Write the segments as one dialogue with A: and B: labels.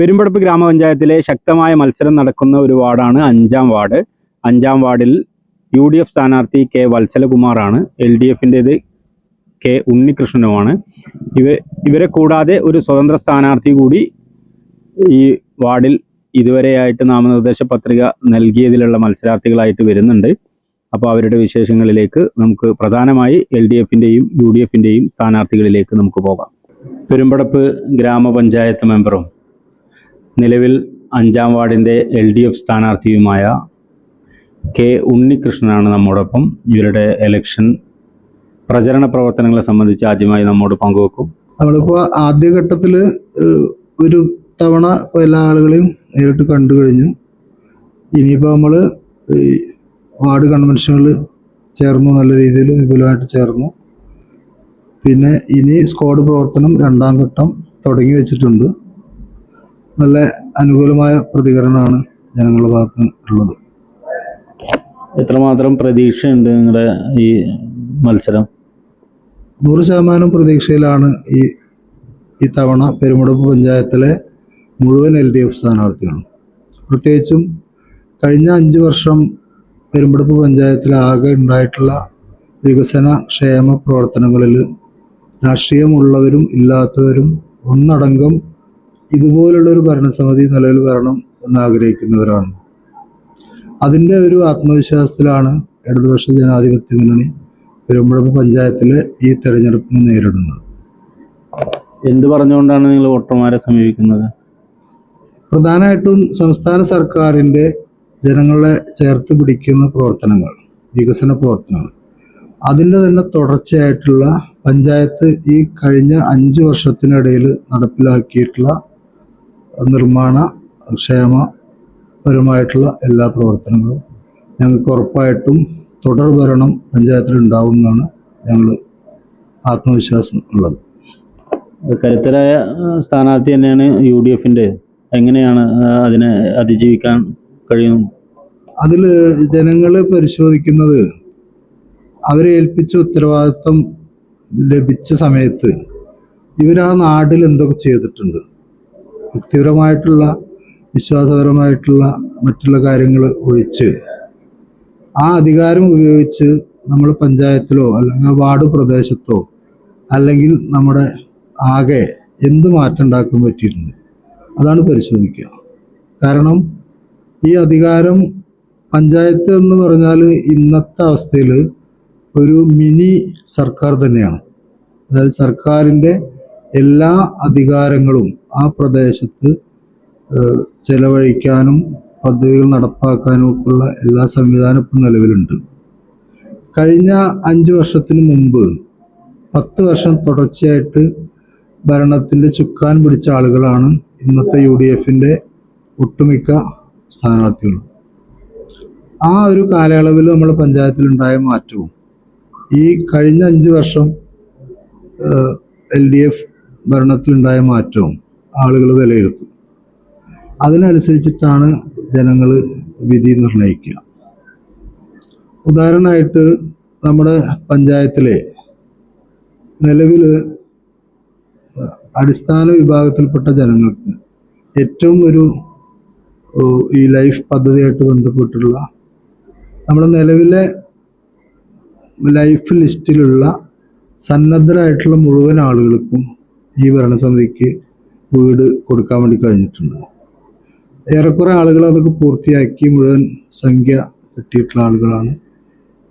A: പെരുമ്പടപ്പ് ഗ്രാമപഞ്ചായത്തിലെ ശക്തമായ മത്സരം നടക്കുന്ന ഒരു വാർഡാണ് അഞ്ചാം വാർഡ്. അഞ്ചാം വാർഡിൽ യു ഡി എഫ് സ്ഥാനാർത്ഥി കെ വത്സലകുമാറാണ്. എൽ ഡി എഫിന്റെത് കെ ഉണ്ണികൃഷ്ണനുമാണ്. ഇവ ഇവരെ കൂടാതെ ഒരു സ്വതന്ത്ര സ്ഥാനാർത്ഥി കൂടി ഈ വാർഡിൽ ഇതുവരെയായിട്ട് നാമനിർദ്ദേശ പത്രിക നൽകിയതിലുള്ള മത്സരാർത്ഥികളായിട്ട് വരുന്നുണ്ട്. അപ്പോൾ അവരുടെ വിശേഷങ്ങളിലേക്ക് നമുക്ക് പ്രധാനമായി എൽ ഡി എഫിന്റെയും യു ഡി എഫിന്റെയും സ്ഥാനാർത്ഥികളിലേക്ക് നമുക്ക് പോകാം. പെരുമ്പടപ്പ് ഗ്രാമപഞ്ചായത്ത് മെമ്പറും നിലവിൽ അഞ്ചാം വാർഡിന്റെ എൽ ഡി എഫ് സ്ഥാനാർത്ഥിയുമായ കെ ഉണ്ണികൃഷ്ണനാണ് നമ്മോടൊപ്പം. ഇവരുടെ എലക്ഷൻ പ്രചരണ പ്രവർത്തനങ്ങളെ സംബന്ധിച്ച് ആദ്യമായി നമ്മോട് പങ്കുവെക്കും.
B: നമ്മളിപ്പോൾ ആദ്യഘട്ടത്തിൽ ഒരു തവണ എല്ലാ ആളുകളെയും നേരിട്ട് കണ്ടു കഴിഞ്ഞു. ഇനിയിപ്പോൾ നമ്മൾ വാർഡ് കൺവെൻഷനുകൾ ചേർന്നു നല്ല രീതിയിൽ വിപുലമായിട്ട് ചേർന്നു. പിന്നെ ഇനി സ്ക്വാഡ് പ്രവർത്തനം രണ്ടാം ഘട്ടം തുടങ്ങി വെച്ചിട്ടുണ്ട്. നല്ല അനുകൂലമായ പ്രതികരണമാണ് ജനങ്ങളുടെ ഭാഗത്ത് ഉള്ളത്.
A: എത്രമാത്രം പ്രതീക്ഷയുണ്ട് നിങ്ങളുടെ ഈ മത്സരം?
B: നൂറ് ശതമാനം പ്രതീക്ഷയിലാണ് ഈ ഈ തവണ പെരുമുടപ്പ് പഞ്ചായത്തിലെ മുഴുവൻ എൽ ഡി എഫ് സ്ഥാനാർത്ഥികളും. പ്രത്യേകിച്ചും കഴിഞ്ഞ അഞ്ച് വർഷം പെരുമ്പടപ്പ് പഞ്ചായത്തിൽ ആകെ ഉണ്ടായിട്ടുള്ള വികസന ക്ഷേമ പ്രവർത്തനങ്ങളിൽ രാഷ്ട്രീയമുള്ളവരും ഇല്ലാത്തവരും ഒന്നടങ്കം ഇതുപോലുള്ള ഒരു ഭരണസമിതി നിലവിൽ വരണം എന്ന് ആഗ്രഹിക്കുന്നവരാണ് അതിന്റെ ഒരു ആത്മവിശ്വാസത്തിലാണ് ഇടതുപക്ഷ ജനാധിപത്യ മുന്നണി പെരുമ്പുഴ പഞ്ചായത്തിലെ ഈ തെരഞ്ഞെടുപ്പിനെ നേരിടുന്നത്.
A: എന്ത് പറഞ്ഞുകൊണ്ടാണ് നിങ്ങൾ വോട്ടർമാരെ സമീപിക്കുന്നത്?
B: പ്രധാനമായിട്ടും സംസ്ഥാന സർക്കാരിന്റെ ജനങ്ങളെ ചേർത്ത് പിടിക്കുന്ന പ്രവർത്തനങ്ങൾ വികസന പ്രവർത്തനങ്ങൾ. അതിന്റെ തന്നെ തുടർച്ചയായിട്ടുള്ള പഞ്ചായത്ത് ഈ കഴിഞ്ഞ അഞ്ച് വർഷത്തിനിടയിൽ നടപ്പിലാക്കിയിട്ടുള്ള നിർമ്മാണ ക്ഷേമപരമായിട്ടുള്ള എല്ലാ പ്രവർത്തനങ്ങളും ഞങ്ങൾക്ക് ഉറപ്പായിട്ടും തുടർ ഭരണം പഞ്ചായത്തിൽ ഉണ്ടാവും എന്നാണ് ഞങ്ങൾ ആത്മവിശ്വാസം ഉള്ളത്.
A: കരുത്തരായ സ്ഥാനാർത്ഥി തന്നെയാണ് യു ഡി എഫിന്റെ എങ്ങനെയാണ് അതിനെ അതിജീവിക്കാൻ കഴിയുന്നത്?
B: അതിൽ ജനങ്ങൾ പരിശോധിക്കുന്നത് അവരെ ഏൽപ്പിച്ച ഉത്തരവാദിത്വം ലഭിച്ച സമയത്ത് ഇവർ ആ നാട്ടിൽ എന്തൊക്കെ ചെയ്തിട്ടുണ്ട്? വ്യക്തിപരമായിട്ടുള്ള വിശ്വാസപരമായിട്ടുള്ള മറ്റുള്ള കാര്യങ്ങൾ ഒഴിച്ച് ആ അധികാരം ഉപയോഗിച്ച് നമ്മൾ പഞ്ചായത്തിലോ അല്ലെങ്കിൽ വാർഡ് പ്രദേശത്തോ അല്ലെങ്കിൽ നമ്മുടെ ആകെ എന്ത് മാറ്റം ഉണ്ടാക്കാൻ പറ്റിയിട്ടുണ്ട്? അതാണ് പരിശോധിക്കുക. കാരണം ഈ അധികാരം പഞ്ചായത്ത് എന്ന് പറഞ്ഞാൽ ഇന്നത്തെ അവസ്ഥയിൽ ഒരു മിനി സർക്കാർ തന്നെയാണ്. അതായത് സർക്കാരിന്റെ എല്ലാ അധികാരങ്ങളും ആ പ്രദേശത്ത് ചെലവഴിക്കാനും പദ്ധതികൾ നടപ്പാക്കാനും ഒക്കെയുള്ള എല്ലാ സംവിധാനവും ഇപ്പം നിലവിലുണ്ട്. കഴിഞ്ഞ അഞ്ച് വർഷത്തിന് മുമ്പ് പത്ത് വർഷം തുടർച്ചയായിട്ട് ഭരണത്തിന്റെ ചുക്കാൻ പിടിച്ച ആളുകളാണ് ഇന്നത്തെ യു ഡി എഫിന്റെ ഒട്ടുമിക്ക സ്ഥാനാർത്ഥികളും. ആ ഒരു കാലയളവിൽ നമ്മൾ പഞ്ചായത്തിലുണ്ടായ മാറ്റവും ഈ കഴിഞ്ഞ അഞ്ച് വർഷം എൽ ഡി എഫ് ഭരണത്തിലുണ്ടായ മാറ്റവും ആളുകൾ വിലയിരുത്തും. അതിനനുസരിച്ചിട്ടാണ് ജനങ്ങൾ വിധി നിർണയിക്കുക ഉദാഹരണമായിട്ട് നമ്മുടെ പഞ്ചായത്തിലെ നിലവിൽ അടിസ്ഥാന വിഭാഗത്തിൽപ്പെട്ട ജനങ്ങൾക്ക് ഏറ്റവും ഒരു ഈ ലൈഫ് പദ്ധതിയായിട്ട് ബന്ധപ്പെട്ടുള്ള നമ്മുടെ നിലവിലെ ലൈഫ് ലിസ്റ്റിലുള്ള സന്നദ്ധരായിട്ടുള്ള മുഴുവൻ ആളുകൾക്കും ഈ ഭരണസമിതിക്ക് വീട് കൊടുക്കാൻ വേണ്ടി കഴിഞ്ഞിട്ടുണ്ട്. ഏറെക്കുറെ ആളുകൾ അതൊക്കെ പൂർത്തിയാക്കി മുഴുവൻ സംഖ്യ കിട്ടിയിട്ടുള്ള ആളുകളാണ്.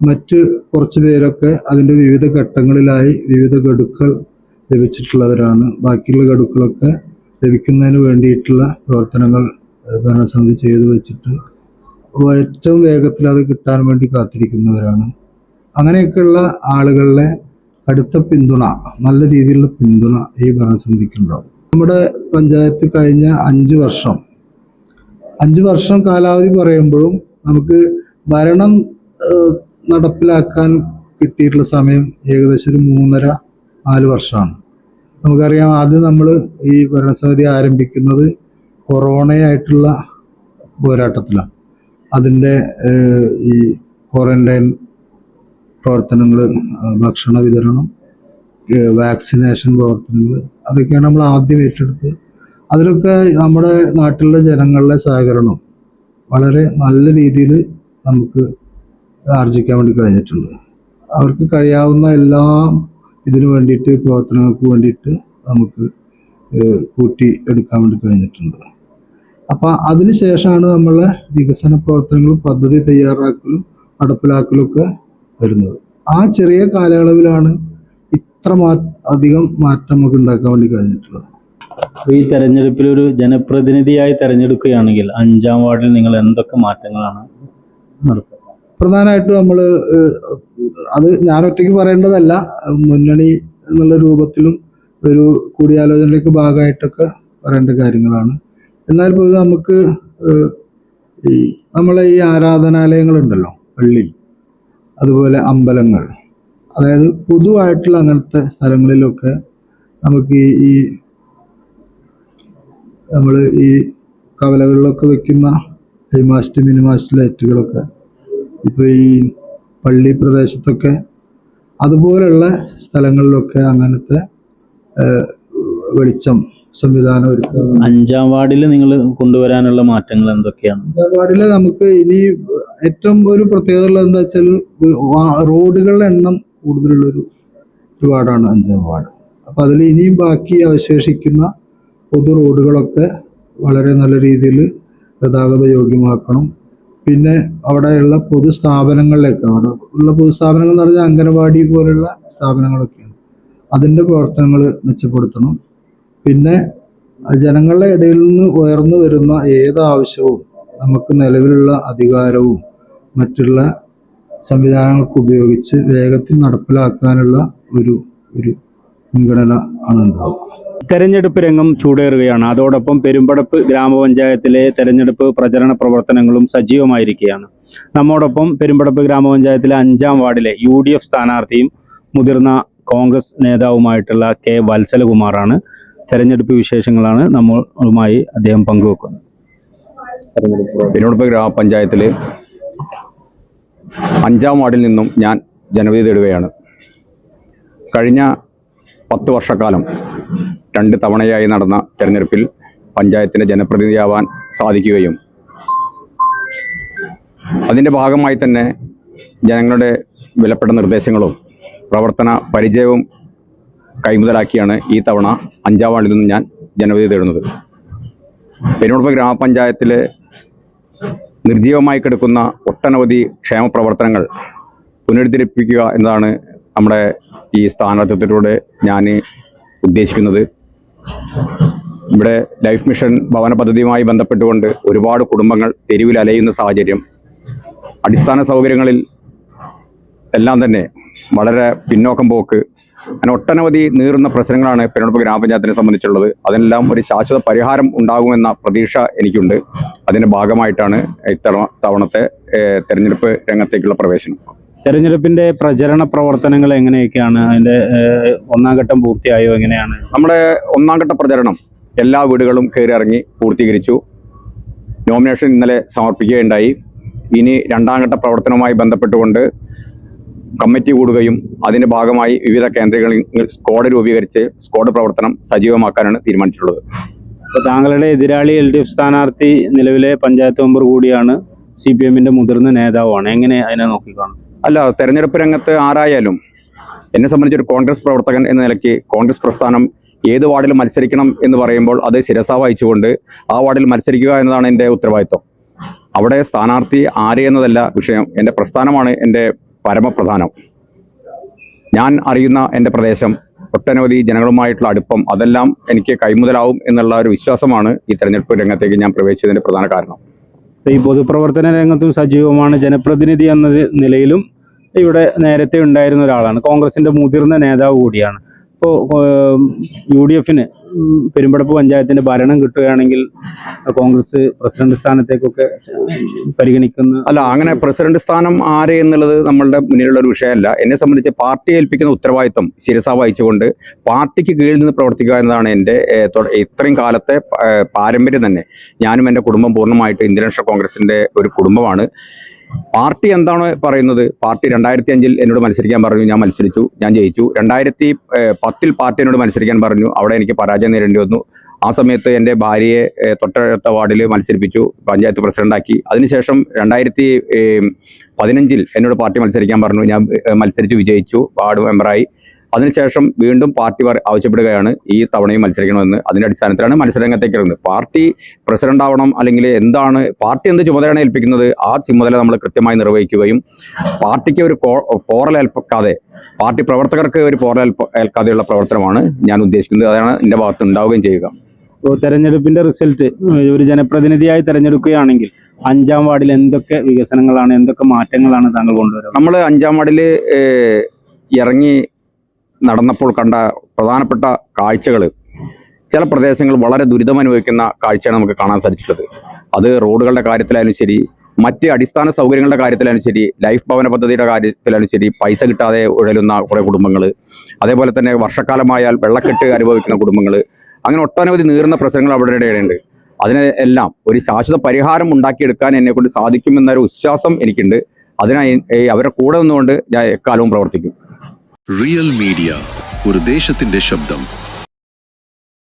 B: മറ്റ് കുറച്ച് പേരൊക്കെ അതിന്റെ വിവിധ ഘട്ടങ്ങളിലായി വിവിധ ഗഡുക്കൾ ലഭിച്ചിട്ടുള്ളവരാണ്. ബാക്കിയുള്ള ഗഡുക്കളൊക്കെ ലഭിക്കുന്നതിന് വേണ്ടിയിട്ടുള്ള പ്രവർത്തനങ്ങൾ ഭരണസമിതി ചെയ്തു വെച്ചിട്ട് ഏറ്റവും വേഗത്തിൽ അത് കിട്ടാൻ വേണ്ടി കാത്തിരിക്കുന്നവരാണ്. അങ്ങനെയൊക്കെയുള്ള ആളുകളുടെ അടുത്ത പിന്തുണ നല്ല രീതിയിലുള്ള പിന്തുണ ഈ ഭരണസമിതിക്കുണ്ടാവും. നമ്മുടെ പഞ്ചായത്ത് കഴിഞ്ഞ അഞ്ച് വർഷം. അഞ്ച് വർഷം കാലാവധി പറയുമ്പോഴും നമുക്ക് ഭരണം നടപ്പിലാക്കാൻ കിട്ടിയിട്ടുള്ള സമയം ഏകദേശം ഒരു മൂന്നര നാല് വർഷമാണ്. നമുക്കറിയാം ആദ്യം നമ്മൾ ഈ ഭരണസമിതി ആരംഭിക്കുന്നത് കൊറോണയായിട്ടുള്ള പോരാട്ടത്തിലാണ്. അതിന്റെ ഈ ക്വാറന്റൈൻ പ്രവർത്തനങ്ങൾ ഭക്ഷണ വിതരണം വാക്സിനേഷൻ പ്രവർത്തനങ്ങൾ അതൊക്കെയാണ് നമ്മൾ ആദ്യം ഏറ്റെടുത്ത്. അതിലൊക്കെ നമ്മുടെ നാട്ടിലെ ജനങ്ങളുടെ സഹകരണം വളരെ നല്ല രീതിയിൽ നമുക്ക് ആർജിക്കാൻ വേണ്ടി കഴിഞ്ഞിട്ടുണ്ട്. അവർക്ക് കഴിയാവുന്ന എല്ലാ ഇതിനു വേണ്ടിയിട്ട് പ്രവർത്തനങ്ങൾക്ക് വേണ്ടിയിട്ട് നമുക്ക് കൂട്ടി എടുക്കാൻ വേണ്ടി കഴിഞ്ഞിട്ടുണ്ട്. അപ്പം അതിനുശേഷമാണ് നമ്മളെ വികസന പ്രവർത്തനങ്ങളും പദ്ധതി തയ്യാറാക്കലും നടപ്പിലാക്കലും ഒക്കെ വരുന്നത്. ആ ചെറിയ കാലയളവിലാണ് ഇത്ര മാ അധികം മാറ്റം നമുക്ക് ഉണ്ടാക്കാൻ വേണ്ടി കഴിഞ്ഞിട്ടുള്ളത്
C: ഈ തെരഞ്ഞെടുപ്പിൽ ഒരു ജനപ്രതിനിധിയായി തെരഞ്ഞെടുക്കുകയാണെങ്കിൽ അഞ്ചാം വാർഡിൽ നിങ്ങൾ എന്തൊക്കെ മാറ്റങ്ങളാണ് നടത്തുക
B: പ്രധാനമായിട്ടും നമ്മൾ അത് ഞാൻ ഒറ്റയ്ക്ക് പറയേണ്ടതല്ല. മുന്നണി എന്നുള്ള രൂപത്തിലും ഒരു കൂടിയാലോചനയിലേക്ക് ഭാഗമായിട്ടൊക്കെ പറയേണ്ട കാര്യങ്ങളാണ്. എന്നാൽ പോലും നമുക്ക് ഈ നമ്മളെ ഈ ആരാധനാലയങ്ങളുണ്ടല്ലോ പള്ളി അതുപോലെ അമ്പലങ്ങൾ. അതായത് പൊതുവായിട്ടുള്ള അങ്ങനത്തെ സ്ഥലങ്ങളിലൊക്കെ നമുക്ക് ഈ നമ്മൾ ഈ കവലകളിലൊക്കെ വെക്കുന്ന ഹൈമാസ്റ്റ് മിനിമാസ്റ്റ് ലൈറ്റുകളൊക്കെ ഇപ്പോൾ ഈ പള്ളി പ്രദേശത്തൊക്കെ അതുപോലെയുള്ള സ്ഥലങ്ങളിലൊക്കെ അങ്ങനത്തെ വെളിച്ചം സംവിധാനം ഒരുക്കുക
C: അഞ്ചാം വാർഡിൽ നിങ്ങൾ കൊണ്ടുവരാനുള്ള മാറ്റങ്ങൾ എന്തൊക്കെയാണ്?
B: അഞ്ചാം വാർഡിൽ നമുക്ക് ഇനി ഏറ്റവും ഒരു പ്രത്യേകത ഉള്ളത് എന്താ വെച്ചാൽ റോഡുകളുടെ എണ്ണം കൂടുതലുള്ള ഒരു വാർഡാണ് അഞ്ചാം വാർഡ്. അപ്പോൾ അതിൽ ഇനിയും ബാക്കി അവശേഷിക്കുന്ന പൊതു റോഡുകളൊക്കെ വളരെ നല്ല രീതിയിൽ ഗതാഗത യോഗ്യമാക്കണം. പിന്നെ അവിടെയുള്ള പൊതു സ്ഥാപനങ്ങളിലേക്ക് അവിടെ ഉള്ള പൊതു സ്ഥാപനങ്ങൾ എന്ന് പറഞ്ഞാൽ അംഗനവാടി പോലുള്ള സ്ഥാപനങ്ങളൊക്കെയാണ്. അതിന്റെ പ്രവർത്തനങ്ങൾ മെച്ചപ്പെടുത്തണം. പിന്നെ ജനങ്ങളുടെ ഇടയിൽ നിന്ന് ഉയർന്നു വരുന്ന ഏത് ആവശ്യവും നമുക്ക് നിലവിലുള്ള അധികാരവും മറ്റുള്ള സംവിധാനങ്ങൾക്ക് ഉപയോഗിച്ച് വേഗത്തിൽ നടപ്പിലാക്കാനുള്ള ഒരു ഒരു മുൻഗണന ആണ് ഉണ്ടാവുക
A: തെരഞ്ഞെടുപ്പ് രംഗം ചൂടേറുകയാണ്. അതോടൊപ്പം പെരുമ്പടപ്പ് ഗ്രാമപഞ്ചായത്തിലെ തെരഞ്ഞെടുപ്പ് പ്രചരണ പ്രവർത്തനങ്ങളും സജീവമായിരിക്കുകയാണ്. നമ്മോടൊപ്പം പെരുമ്പടപ്പ് ഗ്രാമപഞ്ചായത്തിലെ അഞ്ചാം വാർഡിലെ യു ഡി എഫ് സ്ഥാനാർത്ഥിയും മുതിർന്ന കോൺഗ്രസ് നേതാവുമായിട്ടുള്ള കെ വത്സലകുമാറാണ്. തെരഞ്ഞെടുപ്പ് വിശേഷങ്ങളാണ് നമ്മളുമായി അദ്ദേഹം പങ്കുവെക്കുന്നത്.
D: പെരുമ്പടപ്പ് ഗ്രാമപഞ്ചായത്തിൽ അഞ്ചാം വാർഡിൽ നിന്നും ഞാൻ ജനവിധി തേടുകയാണ്. കഴിഞ്ഞ പത്ത് വർഷക്കാലം രണ്ട് തവണയായി നടന്ന തെരഞ്ഞെടുപ്പിൽ പഞ്ചായത്തിന്റെ ജനപ്രതിനിധിയാവാൻ സാധിക്കുകയും അതിന്റെ ഭാഗമായി തന്നെ ജനങ്ങളുടെ വിലപ്പെട്ട നിർദ്ദേശങ്ങളും പ്രവർത്തന പരിചയവും കൈമുതലാക്കിയാണ് ഈ തവണ അഞ്ചാം വാർഡിൽ നിന്നും ഞാൻ ജനവിധി തേടുന്നത്. പെരുമ്പടപ്പ് ഗ്രാമപഞ്ചായത്തിലെ നിർജീവമായി കിടക്കുന്ന ഒട്ടനവധി ക്ഷേമ പ്രവർത്തനങ്ങൾ പുനരുദ്ധരിപ്പിക്കുക എന്നതാണ് നമ്മുടെ ഈ സ്ഥാനാർത്ഥിത്വത്തിലൂടെ ഞാൻ ഉദ്ദേശിക്കുന്നത്. ഇവിടെ ലൈഫ് മിഷൻ ഭവന പദ്ധതിയുമായി ബന്ധപ്പെട്ടുകൊണ്ട് ഒരുപാട് കുടുംബങ്ങൾ തെരുവിൽ അലയുന്ന സാഹചര്യം. അടിസ്ഥാന സൗകര്യങ്ങളിൽ എല്ലാം തന്നെ വളരെ പിന്നോക്കം പോക്ക്. അങ്ങനെ ഒട്ടനവധി നീറുന്ന പ്രശ്നങ്ങളാണ് പെരുണപ്പ് ഗ്രാമപഞ്ചായത്തിനെ സംബന്ധിച്ചുള്ളത്. അതെല്ലാം ഒരു ശാശ്വത പരിഹാരം ഉണ്ടാകുമെന്ന പ്രതീക്ഷ എനിക്കുണ്ട്. അതിന്റെ ഭാഗമായിട്ടാണ് ഇത്തവണ തവണത്തെ തെരഞ്ഞെടുപ്പ് രംഗത്തേക്കുള്ള പ്രവേശനം.
A: തെരഞ്ഞെടുപ്പിന്റെ പ്രചരണ പ്രവർത്തനങ്ങൾ എങ്ങനെയൊക്കെയാണ്? അതിന്റെ ഒന്നാം ഘട്ടം പൂർത്തിയായോ? എങ്ങനെയാണ്?
D: നമ്മുടെ ഒന്നാം ഘട്ട പ്രചരണം എല്ലാ വീടുകളും കയറി ഇറങ്ങി പൂർത്തീകരിച്ചു. നോമിനേഷൻ ഇന്നലെ സമർപ്പിക്കുകയുണ്ടായി. ഇനി രണ്ടാം ഘട്ട പ്രവർത്തനവുമായി ബന്ധപ്പെട്ടുകൊണ്ട് കമ്മിറ്റി കൂടുകയും അതിന്റെ ഭാഗമായി വിവിധ കേന്ദ്രങ്ങളിൽ സ്ക്വാഡ് രൂപീകരിച്ച് സ്ക്വാഡ് പ്രവർത്തനം സജീവമാക്കാനാണ് തീരുമാനിച്ചിട്ടുള്ളത്.
A: അപ്പോൾ താങ്കളുടെ എതിരാളി എൽ ഡി എഫ് സ്ഥാനാർത്ഥി നിലവിലെ പഞ്ചായത്ത് മെമ്പർ കൂടിയാണ് സി പി എമ്മിന്റെ മുതിർന്ന നേതാവാണ്. എങ്ങനെ അതിനെ നോക്കിക്കാണും?
D: അല്ല തെരഞ്ഞെടുപ്പ് രംഗത്ത് ആരായാലും എന്നെ സംബന്ധിച്ച് ഒരു കോൺഗ്രസ് പ്രവർത്തകൻ എന്ന നിലയ്ക്ക് കോൺഗ്രസ് പ്രസ്ഥാനം ഏത് വാർഡിൽ മത്സരിക്കണം എന്ന് പറയുമ്പോൾ അത് ശിരസ വഹിച്ചുകൊണ്ട് ആ വാർഡിൽ മത്സരിക്കുക എന്നതാണ് എന്റെ ഉത്തരവാദിത്വം. അവിടെ സ്ഥാനാർത്ഥി ആര് എന്നതല്ല വിഷയം. എന്റെ പ്രസ്ഥാനമാണ് എന്റെ പരമപ്രധാനം. ഞാൻ അറിയുന്ന എന്റെ പ്രദേശം ഒട്ടനവധി ജനങ്ങളുമായിട്ടുള്ള അടുപ്പം അതെല്ലാം എനിക്ക് കൈമുതലാവും എന്നുള്ള ഒരു വിശ്വാസമാണ് ഈ തെരഞ്ഞെടുപ്പ് രംഗത്തേക്ക് ഞാൻ പ്രവേശിച്ചതിന്റെ പ്രധാന കാരണം.
A: ഈ പൊതുപ്രവർത്തന രംഗത്തും സജീവമാണ് ജനപ്രതിനിധി എന്ന നിലയിലും ഇവിടെ നേരത്തെ ഉണ്ടായിരുന്ന ഒരാളാണ്. കോൺഗ്രസിന്റെ മുതിർന്ന നേതാവ് കൂടിയാണ്. ഇപ്പോൾ യു ഡി എഫിന് പെരുമ്പടപ്പ് പഞ്ചായത്തിന്റെ ഭരണം കിട്ടുകയാണെങ്കിൽ കോൺഗ്രസ് പ്രസിഡന്റ് സ്ഥാനത്തേക്കൊക്കെ പരിഗണിക്കുന്നു
D: അല്ല അങ്ങനെ പ്രസിഡന്റ് സ്ഥാനം ആരെ എന്നുള്ളത് നമ്മളുടെ മുന്നിലുള്ള ഒരു വിഷയമല്ല. എന്നെ സംബന്ധിച്ച് പാർട്ടി ഏൽപ്പിക്കുന്ന ഉത്തരവാദിത്വം ശിരസ വഹിച്ചുകൊണ്ട് പാർട്ടിക്ക് കീഴിൽ നിന്ന് പ്രവർത്തിക്കുക എന്നതാണ് എന്റെ ഇത്രയും കാലത്തെ പാരമ്പര്യം തന്നെ. ഞാനും എന്റെ കുടുംബം പൂർണമായിട്ട് ഇന്ത്യൻ നാഷണൽ കോൺഗ്രസിന്റെ ഒരു കുടുംബമാണ്. പാർട്ടി എന്താണ് പറയുന്നത്? പാർട്ടി രണ്ടായിരത്തി അഞ്ചിൽ എന്നോട് മത്സരിക്കാൻ പറഞ്ഞു ഞാൻ മത്സരിച്ചു ഞാൻ ജയിച്ചു. രണ്ടായിരത്തി പത്തിൽ പാർട്ടി എന്നോട് മത്സരിക്കാൻ പറഞ്ഞു അവിടെ എനിക്ക് പരാജയം നേരിടേണ്ടി വന്നു. ആ സമയത്ത് എന്റെ ഭാര്യയെ തൊട്ടടുത്ത വാർഡിൽ മത്സരിപ്പിച്ചു പഞ്ചായത്ത് പ്രസിഡന്റാക്കി. അതിനുശേഷം രണ്ടായിരത്തി പതിനഞ്ചിൽ എന്നോട് പാർട്ടി മത്സരിക്കാൻ പറഞ്ഞു ഞാൻ മത്സരിച്ച് വിജയിച്ചു വാർഡ് മെമ്പറായി. അതിനുശേഷം വീണ്ടും പാർട്ടി ആവശ്യപ്പെടുകയാണ് ഈ തവണയും മത്സരിക്കണമെന്ന്. അതിന്റെ അടിസ്ഥാനത്തിലാണ് മത്സരരംഗത്തേക്ക് ഇറങ്ങുന്നത്. പാർട്ടി പ്രസിഡന്റ് ആവണം അല്ലെങ്കിൽ എന്താണ് പാർട്ടി എന്ത് ചുമതലയാണ് ഏൽപ്പിക്കുന്നത് ആ ചുമതല നമ്മൾ കൃത്യമായി നിർവഹിക്കുകയും പാർട്ടിക്ക് ഒരു പോറൽ ഏൽപ്പിക്കാതെ പാർട്ടി പ്രവർത്തകർക്ക് ഒരു പോറൽ ഏൽക്കാതെയുള്ള പ്രവർത്തനമാണ് ഞാൻ ഉദ്ദേശിക്കുന്നത്. അതാണ് എന്റെ ഭാഗത്ത് ഉണ്ടാവുകയും ചെയ്യുക.
A: തെരഞ്ഞെടുപ്പിന്റെ റിസൾട്ട് ഒരു ജനപ്രതിനിധിയായി തെരഞ്ഞെടുക്കുകയാണെങ്കിൽ അഞ്ചാം വാർഡിൽ എന്തൊക്കെ വികസനങ്ങളാണ് എന്തൊക്കെ മാറ്റങ്ങളാണ് താങ്കൾ കൊണ്ടുവരുന്നത്?
D: നമ്മൾ അഞ്ചാം വാർഡിൽ ഇറങ്ങി നടന്നപ്പോൾ കണ്ട പ്രധാനപ്പെട്ട കാഴ്ചകൾ ചില പ്രദേശങ്ങൾ വളരെ ദുരിതമനുഭവിക്കുന്ന കാഴ്ചയാണ് നമുക്ക് കാണാൻ സാധിച്ചിട്ടുള്ളത്. അത് റോഡുകളുടെ കാര്യത്തിലായാലും ശരി മറ്റ് അടിസ്ഥാന സൗകര്യങ്ങളുടെ കാര്യത്തിലായാലും ശരി ലൈഫ് ഭവന പദ്ധതിയുടെ കാര്യത്തിലായാലും ശരി പൈസ കിട്ടാതെ ഉഴലുന്ന കുറേ കുടുംബങ്ങൾ അതേപോലെ തന്നെ വർഷക്കാലമായാൽ വെള്ളക്കെട്ട് അനുഭവിക്കുന്ന കുടുംബങ്ങൾ അങ്ങനെ ഒട്ടനവധി നീറുന്ന പ്രശ്നങ്ങൾ അവിടെ ഇടയുണ്ട് അതിനെല്ലാം ഒരു ശാശ്വത പരിഹാരം ഉണ്ടാക്കിയെടുക്കാൻ എന്നെക്കൊണ്ട് സാധിക്കുമെന്നൊരു വിശ്വാസം എനിക്കുണ്ട്. അതിനായി അവരുടെ കൂടെ നിന്നുകൊണ്ട് ഞാൻ എക്കാലവും പ്രവർത്തിക്കും.
E: റിയൽ മീഡിയ ഒരു ദേശത്തിന്റെ ശബ്ദം.